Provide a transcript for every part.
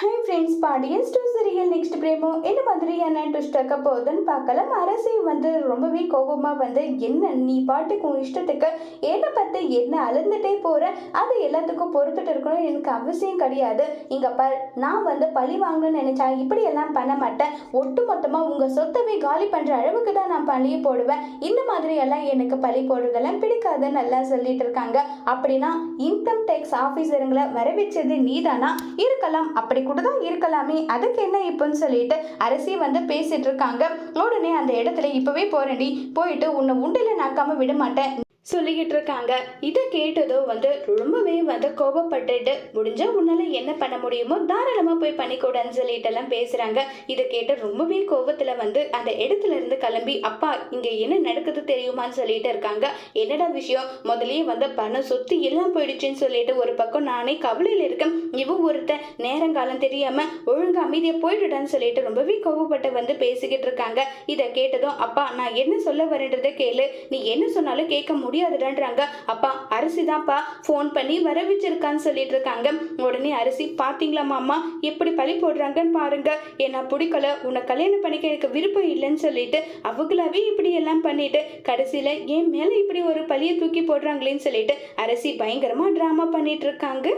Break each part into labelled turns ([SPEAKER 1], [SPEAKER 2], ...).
[SPEAKER 1] High friends பாடியன் ஸ்டூ serial next promo என்ன மாதிரியான ட்விஸ்ட் ஆக்க போகுதுன்னு பார்க்கலாம். அரசி வந்து ரொம்பவே கோபமாக வந்து என்ன நீ பாட்டுக்கு உன் இஷ்டத்துக்கு என்னை பார்த்து என்ன அழுந்துட்டே போகிற அது எல்லாத்துக்கும் பொறுத்துட்டு இருக்கணும் எனக்கு அவசியம் கிடையாது. இங்கே பார் நான் வந்து பழி வாங்கணும்னு நினச்சா இப்படி எல்லாம் பண்ண மாட்டேன். ஒட்டு மொத்தமாக உங்கள் சொத்தவே காலி பண்ணுற அளவுக்கு தான் நான் பழியை போடுவேன். இந்த மாதிரி எல்லாம் எனக்கு பழி போடுறதெல்லாம் பிடிக்காதுன்னு நல்லா சொல்லிட்டு இருக்காங்க. அப்படின்னா இன்கம் டேக்ஸ் ஆஃபீஸருங்களை வரவச்சது நீதானா? இருக்கலாம். அப்படி கூட தான் இருக்கலாமே அதுக்கு என்ன இப்போன்னு சொல்லிட்டு அரசி வந்து பேசிட்டு இருக்காங்க உடனே அந்த இடத்துல இப்பவே போறேன்டி போயிட்டு உன்னை உண்டில நாக்காம விட மாட்டேன் சொல்லிக்கிட்டு இருக்காங்க இதை கேட்டதோ வந்து ரொம்பவே வந்து கோபப்பட்டுட்டு முடிஞ்சா உன்னால என்ன பண்ண முடியுமோ தாராளமா போய் பண்ணிக்கூடாதுன்னு சொல்லிட்டு எல்லாம் பேசுறாங்க. இதை கேட்டு ரொம்பவே கோபத்துல வந்து அந்த இடத்துல இருந்து கிளம்பி அப்பா இங்க என்ன நடக்குது தெரியுமான்னு சொல்லிட்டு இருக்காங்க. என்னடா விஷயம்? முதல்லயே வந்து பணம் சொத்து எல்லாம் போயிடுச்சுன்னு சொல்லிட்டு ஒரு பக்கம் நானே கவலையில இருக்கேன். இவன் ஒருத்தன் நேரங்காலம் தெரியாம ஒழுங்கு அமைதியா போயிடுடான்னு சொல்லிட்டு ரொம்பவே கோவப்பட்டு வந்து பேசிக்கிட்டு இருக்காங்க. இதை கேட்டதும் அப்பா நான் என்ன சொல்ல வரேன்றதை கேளு. நீ என்ன சொன்னாலும் கேட்க முடியும் முடியாதுடான்றாங்க. அப்பா அரிசி தான்ப்பா ஃபோன் பண்ணி வர வச்சிருக்கான்னு சொல்லிட்டு இருக்காங்க உடனே அரிசி பார்த்தீங்களா அம்மா எப்படி பழி போடுறாங்கன்னு பாருங்க. என்ன பிடிக்கல உன்னை கல்யாணம் பண்ணிக்க எனக்கு விருப்பம் இல்லைன்னு சொல்லிட்டு அவங்களாவே இப்படி எல்லாம் பண்ணிட்டு கடைசியில என் மேல இப்படி ஒரு பழியை தூக்கி போடுறாங்களேன்னு சொல்லிட்டு அரசி பயங்கரமா ட்ராமா பண்ணிட்டு இருக்காங்க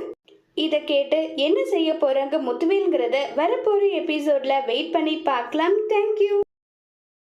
[SPEAKER 1] இதை கேட்டு என்ன செய்ய போறாங்க முத்துவேலுங்கிறத வரப்போற எபிசோட்ல வெயிட் பண்ணி பார்க்கலாம். தேங்க்யூ